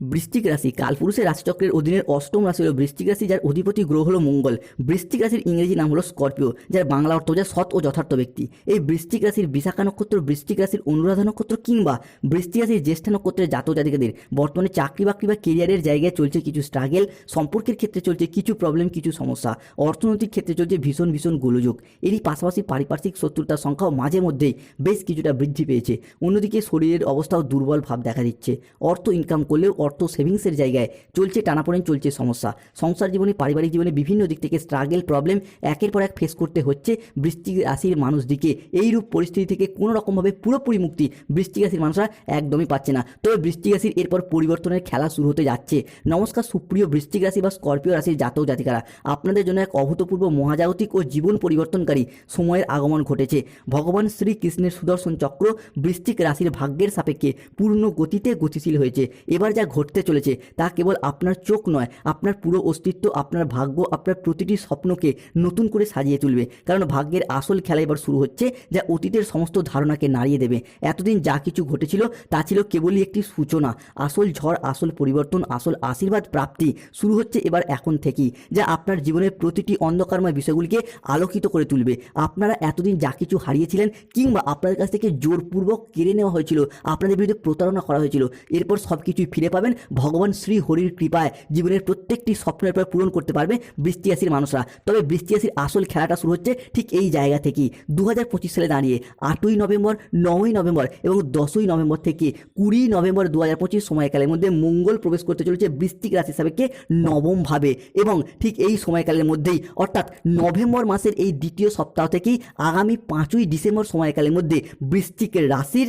বৃশ্চিক রাশি, কালপুরুষের রাশিচক্রের অধীনের অষ্টম রাশি হল বৃশ্চিক রাশি, যার অধিপতি গ্রহ হলো মঙ্গল। বৃশ্চিক রাশির ইংরেজি নাম হলো স্করপিও, যার বাংলা অর্থ যা সৎ ও যথার্থ ব্যক্তি। এই বৃশ্চিক রাশির বিশাখা নক্ষত্র, বৃশ্চিক রাশির অনুরাধা নক্ষত্র কিংবা বৃশ্চিক রাশির জ্যেষ্ঠা নক্ষত্রের জাতক জাতিকাদের, বর্তমানে চাকরি বাকরি বা কেরিয়ারের জায়গায় চলছে কিছু স্ট্রাগেল সম্পর্কের ক্ষেত্রে চলছে কিছু প্রবলেম কিছু সমস্যা, অর্থনৈতিক ক্ষেত্রে চলছে ভীষণ ভীষণ গোলযোগ। এরই পাশাপাশি পারিপার্শ্বিক শত্রুতার সংখ্যাও মাঝে মধ্যেই বেশ কিছুটা বৃদ্ধি পেয়েছে। অন্যদিকে শরীরের অবস্থাও দুর্বল ভাব দেখা দিচ্ছে। অর্থ ইনকাম করলেও অর্থ সেভিংসের জায়গায় চলছে, টানাপোড়েন চলছে সমস্যা। সংসার জীবনে, পারিবারিক জীবনে বিভিন্ন দিক থেকে স্ট্রাগেল প্রবলেম একের পর এক ফেস করতে হচ্ছে বৃষ্টিক রাশির মানুষদিকে। এইরূপ পরিস্থিতি থেকে কোনো রকমভাবে পুরোপুরি মুক্তি বৃষ্টিক রাশির মানুষরা একদমই পাচ্ছে না। তবে বৃষ্টিক রাশির এরপর পরিবর্তনের খেলা শুরু হতে যাচ্ছে। নমস্কার, সুপ্রিয় বৃষ্টিক রাশি বা স্করপিও রাশির জাতক জাতিকারা, আপনাদের জন্য এক অভূতপূর্ব মহাজাগতিক ও জীবন পরিবর্তনকারী সময়ের আগমন ঘটেছে। ভগবান শ্রীকৃষ্ণের সুদর্শন চক্র বৃষ্টিক রাশির ভাগ্যের সাপেক্ষে পূর্ণ গতিতে গতিশীল হয়েছে। এবার যা ঘটতে চলেছে, তা কেবল আপনার চোখ নয়, আপনার পুরো অস্তিত্ব, আপনার ভাগ্য, আপনার প্রতিটি স্বপ্নকে নতুন করে সাজিয়ে তুলবে। কারণ ভাগ্যের আসল খেলা এবার শুরু হচ্ছে, যা অতীতের সমস্ত ধারণাকে নাড়িয়ে দেবে। এতদিন যা কিছু ঘটেছিল, তা ছিল কেবলই একটি সূচনা। আসল ঝড়, আসল পরিবর্তন, আসল আশীর্বাদ প্রাপ্তি শুরু হচ্ছে এবার এখন থেকেই, যা আপনার জীবনের প্রতিটি অন্ধকারময় বিষয়গুলিকে আলোকিত করে তুলবে। আপনারা এতদিন যা কিছু হারিয়েছিলেন, কিংবা আপনাদের কাছ থেকে জোরপূর্বক কেড়ে নেওয়া হয়েছিল, আপনাদের বিরুদ্ধে প্রতারণা করা হয়েছিল, এরপর সব কিছুই ফিরে পাবেন ভগবান শ্রী হরির কৃপায় জীবনের প্রত্যেকটি স্বপ্নের পর পূরণ করতে পারবে বৃষ্টি রাশির মানুষরা। তবে বৃষ্টি রাশির আসল খেলাটা শুরু হচ্ছে ঠিক এই জায়গা থেকেই। দু হাজার পঁচিশ সালে দাঁড়িয়ে আটই নভেম্বর, নয়ই নভেম্বর এবং দশই নভেম্বর থেকে কুড়ি নভেম্বর দু হাজার পঁচিশ সময়কালের মধ্যে মঙ্গল প্রবেশ করতে চলেছে বৃষ্টিক রাশি সাপেক্ষে নবমভাবে এবং ঠিক এই সময়কালের মধ্যেই অর্থাৎ নভেম্বর মাসের এই দ্বিতীয় সপ্তাহ থেকেই আগামী পাঁচই ডিসেম্বর সময়কালের মধ্যে বৃশ্চিক রাশির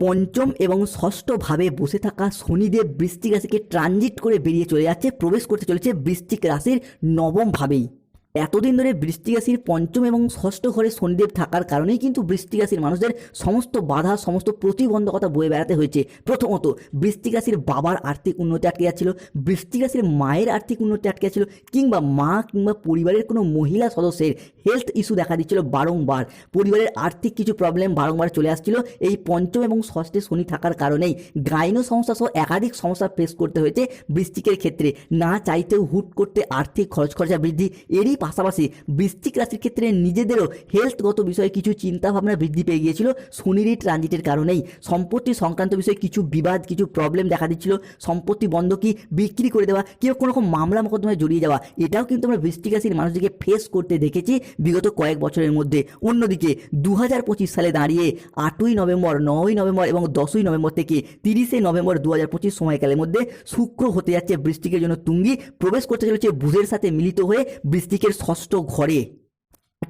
পঞ্চম এবং ষষ্ঠভাবে বসে থাকা শনিদেব বৃশ্চিক রাশিকে ট্রানজিট করে বেরিয়ে চলে যাচ্ছে, প্রবেশ করতে চলেছে বৃশ্চিক রাশির নবম ভাবেই। এতদিন ধরে বৃষ্টি রাশির পঞ্চম এবং ষষ্ঠ ঘরে শনিদেব থাকার কারণেই কিন্তু বৃষ্টি রাশির মানুষদের সমস্ত বাধা, সমস্ত প্রতিবন্ধকতা বয়ে বেড়াতে হয়েছে। প্রথমত বৃষ্টি রাশির বাবার আর্থিক উন্নতি আটকে যাচ্ছিল বৃষ্টি রাশির মায়ের আর্থিক উন্নতি আটকে যাচ্ছিল, কিংবা মা কিংবা পরিবারের কোনো মহিলা সদস্যের হেলথ ইস্যু দেখা দিচ্ছিল বারংবার। পরিবারের আর্থিক কিছু প্রবলেম বারংবার চলে আসছিল। এই পঞ্চম এবং ষষ্ঠে শনি থাকার কারণেই গাইনো সমস্যা সহ একাধিক সমস্যা ফেস করতে হয়েছে বৃষ্টিকের ক্ষেত্রে। না চাইতেও হুট করতে আর্থিক খরচ খরচা বৃদ্ধি। এরই পাশাপাশি বৃশ্চিক রাশির ক্ষেত্রে নিজেদেরও হেলথগত বিষয়ে কিছু চিন্তাভাবনা বৃদ্ধি পেয়ে গিয়েছিল। শনির ট্রানজিটের কারণেই সম্পত্তি সংক্রান্ত বিষয়ে কিছু বিবাদ, কিছু প্রবলেম দেখা দিচ্ছিল। সম্পত্তি বন্ধকি বিক্রি করে দেওয়া, কেউ কোনো রকম মামলা মোকদ্দমায় জড়িয়ে যাওয়া, এটাও কিন্তু আমরা বৃষ্টিক রাশির মানুষদেরকে ফেস করতে দেখেছি বিগত কয়েক বছরের মধ্যে। অন্যদিকে দু হাজার পঁচিশ সালে দাঁড়িয়ে আটই নভেম্বর নয়ই নভেম্বর এবং দশই নভেম্বর থেকে তিরিশে নভেম্বর দু হাজার পঁচিশ সময়কালের মধ্যে শুক্র হতে যাচ্ছে বৃষ্টিকের জন্য তুঙ্গি। প্রবেশ করতে চলেছে বুধের সাথে মিলিত হয়ে বৃষ্টিকের ষষ্ঠ ঘরে।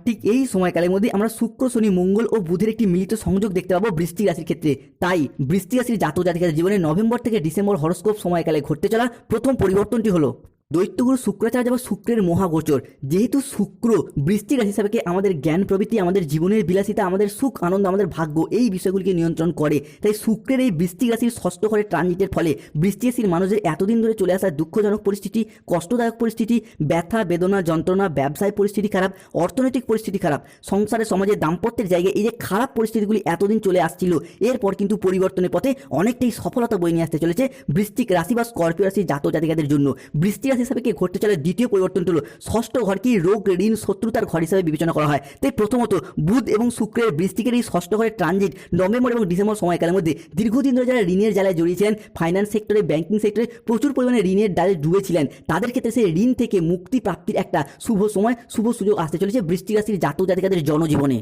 ঠিক এই সময়কালের মধ্যে আমরা শুক্র, শনি, মঙ্গল ও বুধের একটি মিলিত সংযোগ দেখতে পাবো বৃষ্টি রাশির ক্ষেত্রে। তাই বৃষ্টি রাশির জাতক জাতিকাদের জীবনে নভেম্বর থেকে ডিসেম্বর হরস্কোপ সময়কালে ঘটতে চলা প্রথম পরিবর্তনটি হলো। দৈত্যগুরু শুক্রাচার্য বা শুক্রের মহাগোচর। যেহেতু শুক্র বৃষ্টি রাশি হিসাবে আমাদের জ্ঞান প্রবৃত্তি আমাদের জীবনের বিলাসিতা, আমাদের সুখ, আনন্দ, আমাদের ভাগ্য, এই বিষয়গুলিকে নিয়ন্ত্রণ করে, তাই শুক্রের এই বৃষ্টি রাশির ষষ্ঠ ঘরে ট্রানজিটের ফলে বৃষ্টি রাশির মানুষের এতদিন ধরে চলে আসা দুঃখজনক পরিস্থিতি, কষ্টদায়ক পরিস্থিতি, ব্যথা, বেদনা, যন্ত্রণা, ব্যবসায় পরিস্থিতি খারাপ, অর্থনৈতিক পরিস্থিতি খারাপ, সংসারে, সমাজে দাম্পত্যের জায়গায় এই যে খারাপ পরিস্থিতিগুলি এতদিন চলে আসছিল, এরপর কিন্তু পরিবর্তনের পথে অনেকটাই সফলতা বয়ে নিয়ে আসতে চলেছে বৃষ্টিক রাশি বা স্করপিও রাশির জাতক জাতিকাদের জন্য। বৃষ্টি রাশি হিসাবে কি ঘটতে চলে দ্বিতীয় পরিবর্তনটি হলো ষষ্ঠ ঘরকে রোগ, ঋণ, শত্রুতার ঘর হিসাবে বিবেচনা করা হয়। তাই প্রথমত বুধ এবং শুক্রের বৃষ্টিকের এই ষষ্ঠ ঘরের ট্রানজিট নভেম্বর এবং ডিসেম্বর সময়কালের মধ্যে দীর্ঘদিন ধরে যারা ঋণের জ্বালায় জড়িয়েছিলেন ফাইন্যান্স সেক্টরে ব্যাংকিং সেক্টরে প্রচুর পরিমাণে ঋণের ডালে ডুবেছিলেন। তাদের ক্ষেত্রে সেই ঋণ থেকে মুক্তি প্রাপ্তির একটা শুভ সময়, শুভ সুযোগ আসতে চলেছে বৃষ্টি রাশির জাতক জাতিকাদের জনজীবনে।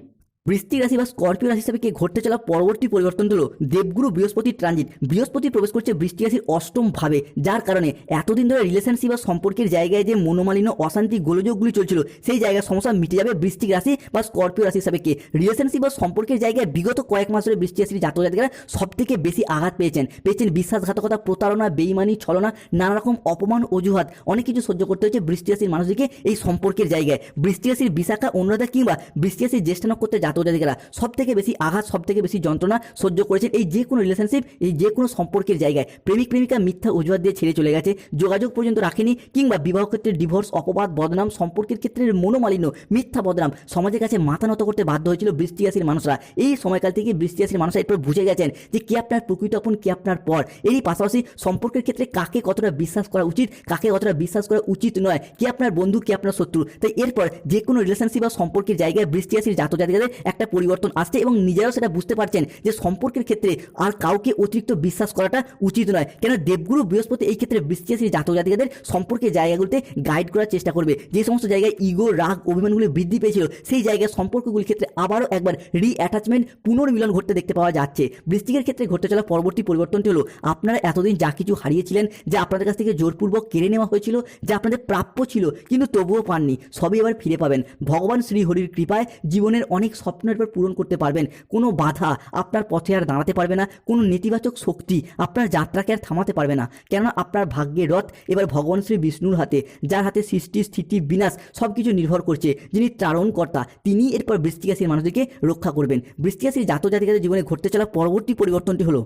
বৃষ্টি রাশি বা স্করপিও রাশি হিসাবে ঘটতে চলা পরবর্তী পরিবর্তন হলো দেবগুরু বৃহস্পতি ট্রানজিট। বৃহস্পতি প্রবেশ করছে বৃষ্টি রাশির অষ্টম ভাবে, যার কারণে এতদিন ধরে রিলেশনশিপ বা সম্পর্কের জায়গায় যে মনোমালিন্য, অশান্তি, গোলযোগগুলি চলছিল, সেই জায়গায় সমস্যা মিটে যাবে বৃষ্টিক রাশি বা স্করপিও রাশি হিসাবে রিলেশনশিপ বা সম্পর্কের জায়গায় বিগত কয়েক মাস ধরে বৃষ্টি রাশির জাতক জাতিকারা সব থেকে বেশি আঘাত পেয়েছেন। পেয়েছেন বিশ্বাসঘাতকতা, প্রতারণা, বেইমানি, ছলনা নানা রকম অপমান, অজুহাত, অনেক কিছু সহ্য করতে হয়েছে বৃষ্টি রাশির মানুষদেরকে এই সম্পর্কের জায়গায়। বৃষ্টি রাশির বিশাখা, অনুরাধা কিংবা বৃষ্টি রাশির জ্যেষ্ঠ নক্ষত্রের জাতক জাতক জাতিকারা সব থেকে বেশি আঘাত সব থেকে বেশি যন্ত্রণা সহ্য করেছেন এই যে কোনো রিলেশনশিপ এই যে কোনো সম্পর্কের জায়গায়। প্রেমিক, প্রেমিকা মিথ্যা অজুহাত দিয়ে ছেড়ে চলে গেছে, যোগাযোগ পর্যন্ত রাখেনি কিংবা বিবাহ ক্ষেত্রে ডিভোর্স অপবাদ, বদনাম, সম্পর্কের ক্ষেত্রে মনোমালিন্য, মিথ্যা বদনাম সমাজের কাছে মাথা নত করতে বাধ্য হয়েছিল বৃষ্টি রাশির মানুষরা। এই সময়কাল থেকে বৃষ্টি রাশির মানুষরা এরপর বুঝে গেছেন যে কে আপনার প্রকৃত আপন, কে আপনার পর। এরই পাশাপাশি সম্পর্কের ক্ষেত্রে কাকে কতটা বিশ্বাস করা উচিত, কাকে কতটা বিশ্বাস করা উচিত নয়, কে আপনার বন্ধু, কে আপনার শত্রু। তাই এরপর যে কোনো রিলেশনশিপ বা সম্পর্কের জায়গায় বৃষ্টি রাশির জাতক জাতিকাদের একটা পরিবর্তন আসছে এবং নিজেরাও সেটা বুঝতে পারছেন যে সম্পর্কের ক্ষেত্রে আর কাউকে অতিরিক্ত বিশ্বাস করাটা উচিত নয়। কেন দেবগুরু বৃহস্পতি এই ক্ষেত্রে বৃষ্টি রাশির জাতক জাতিকাদের সম্পর্কের জায়গাগুলিতে গাইড করার চেষ্টা করবে। যে সমস্ত জায়গায় ইগো রাগ, অভিমানগুলি বৃদ্ধি পেয়েছিল, সেই জায়গায় সম্পর্কগুলির ক্ষেত্রে আবারও একবার রি অ্যাটাচমেন্ট পুনর্মিলন ঘটতে দেখতে পাওয়া যাচ্ছে। বৃষ্টিকের ক্ষেত্রে ঘটতে চলা পরবর্তী পরিবর্তনটি হলো, আপনারা এতদিন যা কিছু হারিয়েছিলেন, যা আপনাদের কাছ থেকে জোরপূর্বক কেড়ে নেওয়া হয়েছিল, যা আপনাদের প্রাপ্য ছিল, কিন্তু তবুও পাননি, সবই এবার ফিরে পাবেন। ভগবান শ্রী হরির কৃপায় জীবনের অনেক স্বপ্ন এবার পূরণ করতে পারবেন। কোনো বাধা আপনার পথে আর দাঁড়াতে পারবে না। কোনো নেতিবাচক শক্তি আপনার যাত্রাকে আর থামাতে পারবে না। কেননা আপনার ভাগ্যের রথ এবার ভগবান শ্রী বিষ্ণুর হাতে, যার হাতে সৃষ্টি, স্থিতি, বিনাশ সব কিছু নির্ভর করছে। যিনি চারণকর্তা তিনি এরপর বৃষ্টিকাশীর মানুষদেরকে রক্ষা করবেন। বৃষ্টিকাশীর জাত জাতিকাদের জীবনে ঘটতে চলা পরবর্তী পরিবর্তনটি হলো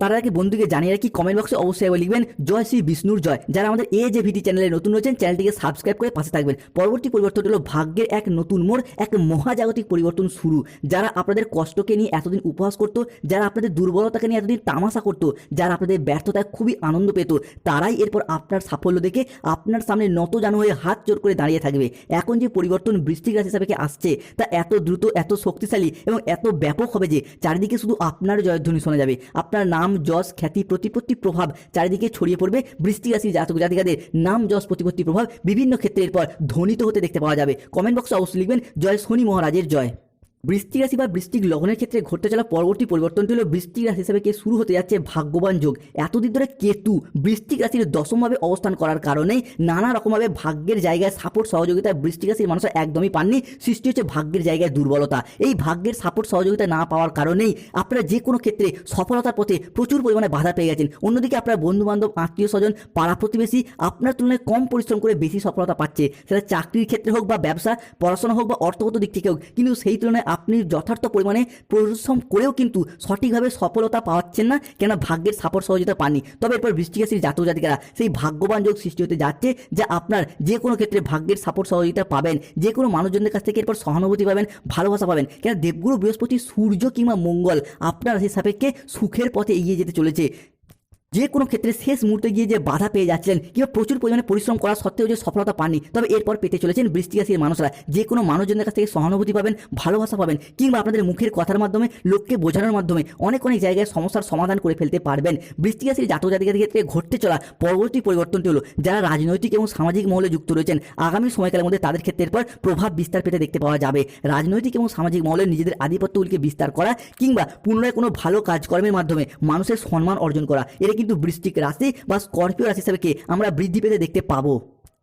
তার আগে বন্ধুকে জানিয়ে রাখি কমেন্ট বক্সে অবশ্যই একবার লিখবেন, জয় শ্রী বিষ্ণুর জয়। যারা আমাদের এ যে ভিটি চ্যানেলে নতুন রয়েছেন চ্যানেলটিকে সাবস্ক্রাইব করে পাশে থাকবেন। পরবর্তী পরিবর্তন হলো ভাগ্যের এক নতুন মোড়, এক মহাজাগতিক পরিবর্তন শুরু। যারা আপনাদের কষ্টকে নিয়ে এতদিন উপহাস করতো, যারা আপনাদের দুর্বলতাকে নিয়ে এতদিন তামাশা করতো, যারা আপনাদের ব্যর্থতায় খুবই আনন্দ পেত, তারাই এরপর আপনার সাফল্য দেখে আপনার সামনে নত জানো হয়ে হাত জোর করে দাঁড়িয়ে থাকবে। এখন যে পরিবর্তন বৃষ্টিক রাশি হিসাবে আসছে, তা এত দ্রুত, এত শক্তিশালী এবং এত ব্যাপক হবে যে, চারিদিকে শুধু আপনার জয়ধ্বনি শোনা যাবে। আপনার নাম যশ খ্যাতি প্রতিপত্তি প্রভাব চারিদিকে ছড়িয়ে পড়বে বৃষ্টি রাশি জাতক জাতিকাদের। নাম যশ প্রতিপত্তি প্রভাব বিভিন্ন ক্ষেত্রে এরপর ধ্বনিত হতে দেখতে পাওয়া যাবে। কমেন্ট বক্সে অবশ্যই লিখবেন, জয় শনি মহারাজের জয়। বৃষ্টিক রাশি বা বৃষ্টিক লগ্নের ক্ষেত্রে ঘটতে চলা পরবর্তী পরিবর্তনটি হলো বৃষ্টিক রাশি হিসেবে কে শুরু হতে যাচ্ছে ভাগ্যবান যোগ। এতদিন ধরে কেতু বৃষ্টিক রাশির দশমভাবে অবস্থান করার কারণে নানা রকমভাবে ভাগ্যের জায়গায় সাপোর্ট সহযোগিতা বৃষ্টিক রাশির মানুষ একদমই পাননি। সৃষ্টি হচ্ছে ভাগ্যের জায়গায় দুর্বলতা। এই ভাগ্যের সাপোর্ট সহযোগিতা না পাওয়ার কারণেই আপনারা যে কোনো ক্ষেত্রে সফলতার পথে প্রচুর পরিমাণে বাধা পেয়ে গেছেন। অন্যদিকে আপনার বন্ধু বান্ধব আত্মীয় স্বজন, পাড়া প্রতিবেশী আপনার তুলনায় কম পরিশ্রম করে বেশি সফলতা পাচ্ছে। সেটা চাকরির ক্ষেত্রে হোক বা ব্যবসা, পড়াশোনা হোক বা অর্থগত দিক থেকে হোক কিন্তু সেই তুলনায় আপনি যথার্থ পরিমাণে পরিশ্রম করেও কিন্তু সঠিকভাবে সফলতা পাওয়াচ্ছেন না কেন ভাগ্যের সাপোর্ট সহযোগিতা পাননি। তবে এরপর বৃষ্টি রাশির জাতক জাতিকারা, সেই ভাগ্যবান যোগ সৃষ্টি হতে যাচ্ছে, যা আপনার যে কোনো ক্ষেত্রে ভাগ্যের সাপোর্ট সহযোগিতা পাবেন। যে কোনো মানুষজনের কাছ থেকে এরপর সহানুভূতি পাবেন, ভালোবাসা পাবেন। কেন দেবগুরু বৃহস্পতি, সূর্য কিংবা মঙ্গল আপনার রাশির সাপেক্ষে সুখের পথে এগিয়ে যেতে চলেছে। যে কোনো ক্ষেত্রে শেষ মুহূর্তে গিয়ে যে বাধা পেয়ে যাচ্ছিলেন কিংবা প্রচুর পরিমাণে পরিশ্রম করা সত্ত্বেও যে সফলতা পাননি, তবে এরপর পেতে চলেছেন বৃষ্টি রাশির মানুষরা। যে কোনো মানুষজনের কাছ থেকে সহানুভূতি পাবেন, ভালোবাসা পাবেন, কিংবা আপনাদের মুখের কথার মাধ্যমে, লোককে বোঝানোর মাধ্যমে অনেক অনেক জায়গায় সমস্যার সমাধান করে ফেলতে পারবেন। বৃষ্টি রাশির জাতক ক্ষেত্রে ঘটতে চলা পরবর্তী পরিবর্তনটি হলো, যারা রাজনৈতিক এবং সামাজিক মহলে যুক্ত রয়েছেন, আগামী সময়কালের মধ্যে তাদের ক্ষেত্রে এরপর প্রভাব বিস্তার পেতে দেখতে পাওয়া যাবে। রাজনৈতিক এবং সামাজিক মহলে নিজেদের আধিপত্যগুলিকে বিস্তার করা, কিংবা পুনরায় কোনো ভালো কাজকর্মের মাধ্যমে মানুষের সম্মান অর্জন করা এটা কিন্তু বৃষ্টিক রাশি বা স্করপিও রাশি হিসাবে আমরা বৃদ্ধি পেতে দেখতে পাবো?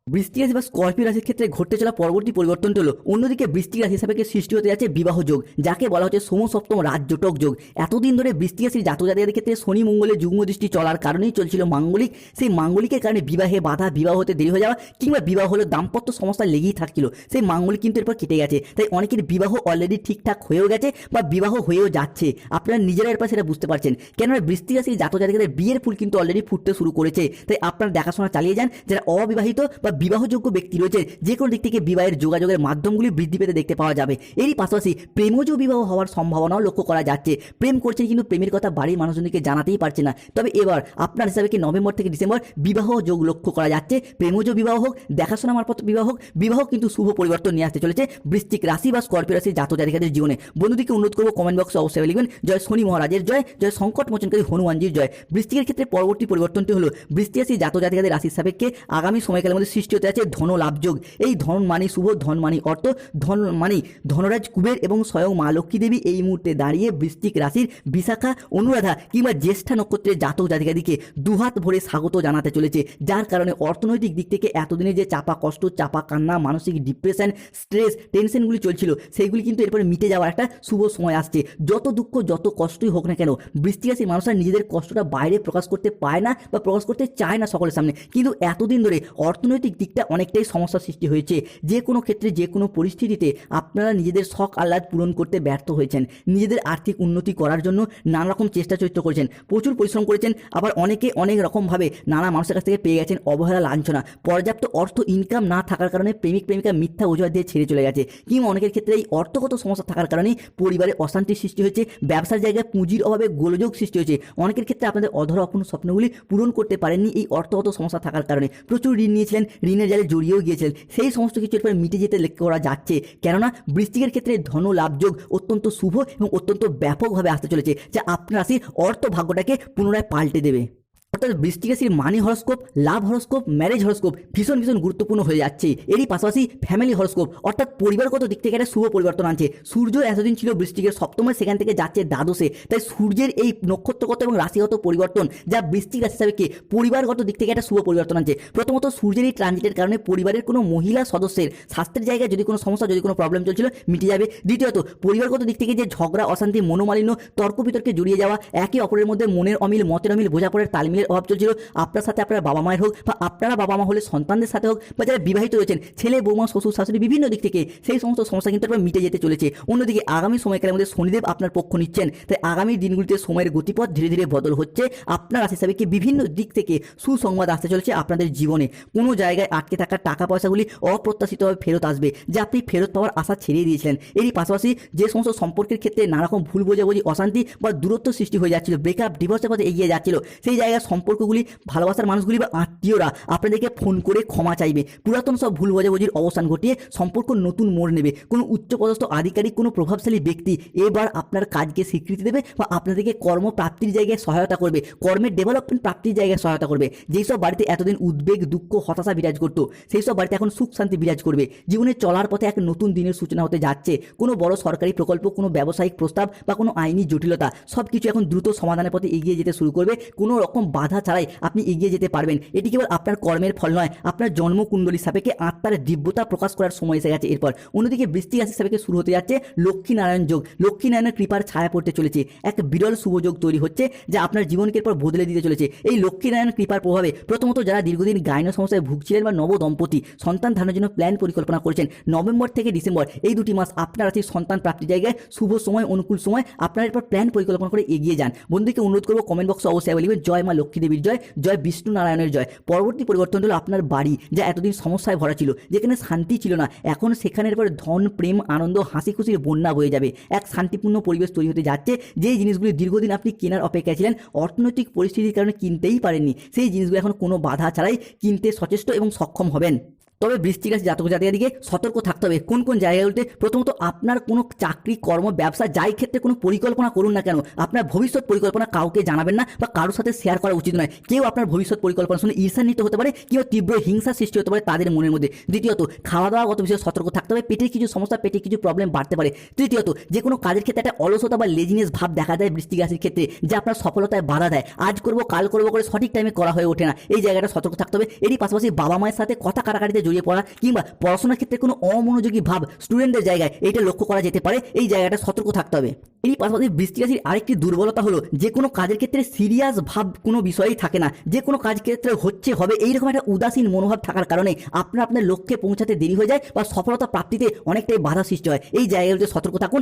বৃষ্টি রাশি বা স্করপিও রাশির ক্ষেত্রে ঘটতে চলা পরবর্তী পরিবর্তন হলো। অন্যদিকে বৃষ্টি রাশি হিসাবে সৃষ্টি হতে যাচ্ছে বিবাহ যোগ, যাকে বলা হচ্ছে সোম সপ্তম রাজ্যটক যোগ। এতদিন ধরে বৃষ্টি রাশির জাতক জাতিকাদের ক্ষেত্রে শনি মঙ্গলের যুগ্ম দৃষ্টি চলার কারণেই চলছিল মাঙ্গলিক। সেই মাঙ্গলিকের কারণে বিবাহে বাধা, বিবাহ হতে দেরি হয়ে যাওয়া কিংবা বিবাহ হলো দাম্পত্য সমস্যা লেগেই থাকছিল। সেই মাঙ্গলিক কিন্তু এরপর কেটে গেছে। তাই অনেকের বিবাহ অলরেডি ঠিকঠাক হয়েও গেছে বা বিবাহ হয়েও যাচ্ছে। আপনারা নিজেরা এরপর সেটা বুঝতে পারছেন। কেননা বৃষ্টি রাশির জাতক জাতিকাদের বিয়ের ফুল কিন্তু অলরেডি ফুটতে শুরু করেছে। তাই আপনারা দেখাশোনা চালিয়ে যান। যারা অবিবাহিত বা বিবাহযোগ্য ব্যক্তি রয়েছে, যে কোনো দিক থেকে বিবাহের যোগাযোগের মাধ্যমগুলি বৃদ্ধি পেতে দেখতে পাওয়া যাবে। এরই পাশাপাশি প্রেমজ বিবাহ হওয়ার সম্ভাবনাও লক্ষ্য করা যাচ্ছে। প্রেম করছেন কিন্তু প্রেমের কথা বাড়ির মানুষজনকে জানাতেই পারছে না। তবে এবার আপনার হিসাবে কি নভেম্বর থেকে ডিসেম্বর বিবাহ যোগ লক্ষ্য করা যাচ্ছে? প্রেমজ বিবাহ হোক, দেখাশোনা মারফত বিবাহ হোক, বিবাহ কিন্তু শুভ পরিবর্তন নিয়ে আসতে চলেছে বৃশ্চিক রাশি বা স্কর্পিও রাশির জাতক জাতিকাদের জীবনে। বন্ধুদিকে অনুরোধ করব কমেন্ট বক্সে অবশ্যই লিখবেন। জয় শনি মহারাজের জয় জয় সংকট মোচনকারী হনুমানজির জয়। বৃষ্টিকের ক্ষেত্রে পরবর্তী পরিবর্তনটি হলো, বৃষ্টি রাশি জাতক জাতিকাদের রাশির সাপেক্ষে আগামী সময়কালের মধ্যে হতে আছে ধন লাভযোগ এই ধন মানি শুভ, ধন মানি অর্থ, ধন মানি ধনরাজ কুবের এবং স্বয়ং মা লক্ষ্মী দেবী এই মুহূর্তে দাঁড়িয়ে বৃষ্টিক রাশির বিশাখা, অনুরাধা কিংবা জ্যেষ্ঠা নক্ষত্রের জাতক জাতিকাদিকে দুহাত ভরে স্বাগত জানাতে চলেছে, যার কারণে অর্থনৈতিক দিক থেকে এতদিনে যে চাপা কষ্ট, চাপা কান্না, মানসিক ডিপ্রেশন স্ট্রেস টেনশনগুলি চলছিল, সেইগুলি কিন্তু এরপরে মিটে যাওয়ার একটা শুভ সময় আসছে। যত দুঃখ, যত কষ্টই হোক না কেন বৃষ্টি রাশির মানুষরা নিজেদের কষ্টটা বাইরে প্রকাশ করতে পায় না বা প্রকাশ করতে চায় না সকলের সামনে। কিন্তু এতদিন ধরে অর্থনৈতিক দিকটা অনেকটাই সমস্যার সৃষ্টি হয়েছে। যে কোনো ক্ষেত্রে, যে কোনো পরিস্থিতিতে আপনারা নিজেদের শখ আহ্লাদ পূরণ করতে ব্যর্থ হয়েছেন। নিজেদের আর্থিক উন্নতি করার জন্য নানা রকম চেষ্টা চরিত্র করেছেন। প্রচুর পরিশ্রম করেছেন, আবার অনেকে অনেক রকমভাবে নানা মানুষের কাছ থেকে পেয়ে গেছেন অবহেলা, লাঞ্ছনা। পর্যাপ্ত অর্থ ইনকাম না থাকার কারণে প্রেমিক, প্রেমিকা মিথ্যা অজুহাত দিয়ে ছেড়ে চলে গেছে। কিংবা অনেকের ক্ষেত্রে এই অর্থগত সমস্যা থাকার কারণে পরিবারে অশান্তির সৃষ্টি হয়েছে, ব্যবসার জায়গায় পুঁজির অভাবে গোলযোগ সৃষ্টি হয়েছে। অনেকের ক্ষেত্রে আপনাদের অধরা অপূর্ণ স্বপ্নগুলি পূরণ করতে পারেননি এই অর্থগত সমস্যা থাকার কারণে। প্রচুর ঋণ নিয়েছিলেন ঋণের জালে জড়িয়েও গিয়েছিলেন। সেই সমস্ত কিছু এরপরে মিটে যেতে করা যাচ্ছে। কেননা বৃষ্টিকের ক্ষেত্রে ধন লাভযোগ অত্যন্ত শুভ এবং অত্যন্ত ব্যাপকভাবে আসতে চলেছে, যা আপনার রাশির অর্থ ভাগ্যটাকে পুনরায় পাল্টে দেবে। অর্থাৎ বৃষ্টিক রাশির money horoscope, love horoscope marriage horoscope ভীষণ ভীষণ গুরুত্বপূর্ণ হয়ে যাচ্ছে। এরই পাশাপাশি ফ্যামিলি হরস্কোপ, অর্থাৎ পরিবারগত দিক থেকে একটা শুভ পরিবর্তন আনছে। সূর্য এতদিন ছিল বৃষ্টিকের সপ্তমে, সেখান থেকে যাচ্ছে দ্বাদশে। তাই সূর্যের এই নক্ষত্রগত এবং রাশিগত পরিবর্তন যা বৃষ্টিক রাশি হিসাবে পরিবারগত দিক থেকে একটা শুভ পরিবর্তন আনছে। প্রথমত সূর্যের এই ট্রানজিটের কারণে পরিবারের কোনো মহিলা সদস্যের স্বাস্থ্যের জায়গায় যদি কোনো সমস্যা, যদি কোনো প্রবলেম চলছিল, মিটে যাবে। দ্বিতীয়ত, পরিবারগত দিক থেকে যে ঝগড়া, অশান্তি, মনোমালিন্য, তর্ক বিতর্কে জড়িয়ে যাওয়া, একে অপরের মধ্যে মনের অমিল, মতের অমিল, বোঝাপড়ার তালমিলের অভাব চলছিল। আপনার সাথে আপনার বাবা মায়ের হোক বা আপনারা বাবা মা হলে সন্তানদের সাথে হোক বা যারা বিবাহিত রয়েছেন, ছেলে, বৌমা, শ্বশুর, শাশুড়ি, বিভিন্ন দিক থেকে সেই সমস্ত সমস্যা কিন্তু আপনার মিটে যেতে চলেছে। অন্যদিকে আগামী সময়কালের মধ্যে শনিদেব আপনার পক্ষ নিচ্ছেন। তাই আগামী দিনগুলিতে সময়ের গতিপথ ধীরে ধীরে বদল হচ্ছে। আপনার রাশি হিসাবে বিভিন্ন দিক থেকে সুসংবাদ আসতে চলেছে আপনাদের জীবনে? কোনো জায়গায় আটকে থাকা টাকা পয়সাগুলি অপ্রত্যাশিতভাবে ফেরত আসবে, যা আপনি ফেরত পাওয়ার আশা ছেড়ে দিয়েছিলেন। এরই পাশাপাশি যে সমস্ত সম্পর্কের ক্ষেত্রে নানারকম ভুল বোঝাবুঝি, অশান্তি বা দূরত্ব সৃষ্টি হয়ে যাচ্ছিল ব্রেকআপ ডিভোর্সের পথে এগিয়ে যাচ্ছিল, সেই জায়গায় সম্পর্কগুলি ভালোবাসার মানুষগুলি বা আত্মীয়রা আপনাদেরকে ফোন করে ক্ষমা চাইবে। পুরাতন সব ভুল বোঝাবুঝির অবসান ঘটিয়ে সম্পর্ক নতুন মোড় নেবে। কোনো উচ্চপদস্থ আধিকারিক, কোনো প্রভাবশালী ব্যক্তি এবার আপনার কাজকে স্বীকৃতি দেবে বা আপনাদেরকে কর্মপ্রাপ্তির জায়গায় সহায়তা করবে। কর্মের ডেভেলপমেন্ট প্রাপ্তির জায়গায় সহায়তা করবে। যেই সব বাড়িতে এতদিন উদ্বেগ, দুঃখ, হতাশা বিরাজ করতো, সেই সব বাড়িতে এখন সুখ শান্তি বিরাজ করবে। জীবনে চলার পথে এক নতুন দিনের সূচনা হতে যাচ্ছে। কোনো বড় সরকারি প্রকল্প, কোনো ব্যবসায়িক প্রস্তাব বা কোনো আইনি জটিলতা সব কিছু এখন দ্রুত সমাধানের পথে এগিয়ে যেতে শুরু করবে। কোনো রকম বাধা ছাড়াই আপনি এগিয়ে যেতে পারবেন। এটি কেবল আপনার কর্মের ফল নয়, আপনার জন্মকুণ্ডলী সাপেক্ষে আত্মার দিব্যতা প্রকাশ করার সময় এসে গেছে। এরপর অন্যদিকে বৃষ্টি রাশি সাপেক্ষে শুরু হতে যাচ্ছে লক্ষ্মীনারায়ণ যোগ। লক্ষ্মীনারায়ণের কৃপার ছায়া পড়তে চলেছে। এক বিরল শুভযোগ তৈরি হচ্ছে যা আপনার জীবনকে এরপর বদলে দিতে চলেছে। এই লক্ষ্মীনারায়ণ কৃপার প্রভাবে প্রথমত যারা দীর্ঘদিন গায়ন সমস্যায় ভুগছিলেন বা নব দম্পতি, সন্তান ধারণের জন্য প্ল্যান পরিকল্পনা করেছেন। নভেম্বর থেকে ডিসেম্বর, এই দুটি মাস আপনার রাশির সন্তান প্রাপ্তির জায়গায় শুভ সময়, অনুকূল সময়, আপনার এরপর প্ল্যান পরিকল্পনা করে এগিয়ে যান। বন্ধুকে অনুরোধ করব কমেন্ট বক্সে অবশ্যই বলিবেন জয় মা লক্ষ্মী। দেবীর জয় জয় বিষ্ণু নারায়ণের জয়। পরবর্তী পরিবর্তন হলো আপনার বাড়ি, যা এতদিন সমস্যায় ভরা ছিল, যেখানে শান্তি ছিল না। এখন সেখানের পর ধন, প্রেম, আনন্দ, হাসি খুশির বন্যা হয়ে যাবে। এক শান্তিপূর্ণ পরিবেশ তৈরি হতে যাচ্ছে, যেই জিনিসগুলি দীর্ঘদিন আপনি কেনার অপেক্ষায় ছিলেন, অর্থনৈতিক পরিস্থিতির কারণে কিনতেই পারেননি। সেই জিনিসগুলো এখন কোনো বাধা ছাড়াই কিনতে সচেষ্ট এবং সক্ষম হবেন। তবে বৃষ্টিক রাশি জাতক জাতিকাদিকে সতর্ক থাকতে হবে। কোন কোন জায়গাগুলোতে প্রথমত আপনার কোনো চাকরি, কর্ম, ব্যবসা যাই ক্ষেত্রে কোনো পরিকল্পনা করুন না কেন, আপনার ভবিষ্যৎ পরিকল্পনা কাউকে জানাবেন না বা কারোর সাথে শেয়ার করা উচিত নয়। কেউ আপনার ভবিষ্যৎ পরিকল্পনা শুনে ঈর্ষান্বিত হতে পারে, কেউ তীব্র হিংসা সৃষ্টি হতে পারে তাদের মনের মধ্যে। দ্বিতীয়ত খাওয়া দাওয়াগত বিষয়ে সতর্ক থাকতে হবে, পেটের কিছু সমস্যা পেটে কিছু প্রবলেম বাড়তে পারে। তৃতীয়ত, যে কোনো কাজের ক্ষেত্রে একটা অলসতা বা লেজিনেস ভাব দেখা যায় বৃষ্টিক রাশির ক্ষেত্রে, যা আপনার সফলতায় বাধা দেয়। আজ করব, কাল করব করে সঠিক টাইমে করা হয়ে ওঠে না। এই জায়গাটা সতর্ক থাকতে হবে। এরই পাশাপাশি বাবা মায়ের সাথে কথা কাটাকাটিতে জড়িয়ে পড়া কিংবা পড়াশোনার ক্ষেত্রে কোনো অমনোযোগী ভাব স্টুডেন্টদের জায়গায় এইটা লক্ষ্য করা যেতে পারে। এই জায়গাটা সতর্ক থাকতে হবে। এই পাশাপাশি বৃষ্টি রাশির আরেকটি দুর্বলতা হলো যে কোনো কাজের ক্ষেত্রে সিরিয়াস ভাব কোনো বিষয়ই থাকে না। যে কোনো কাজ ক্ষেত্রে হচ্ছে, হবে এইরকম একটা উদাসীন মনোভাব থাকার কারণে আপনার আপনার লক্ষ্যে পৌঁছাতে দেরি হয়ে যায় বা সফলতা প্রাপ্তিতে অনেকটাই বাধা সৃষ্টি হয়। এই জায়গাগুলোতে সতর্ক থাকুন।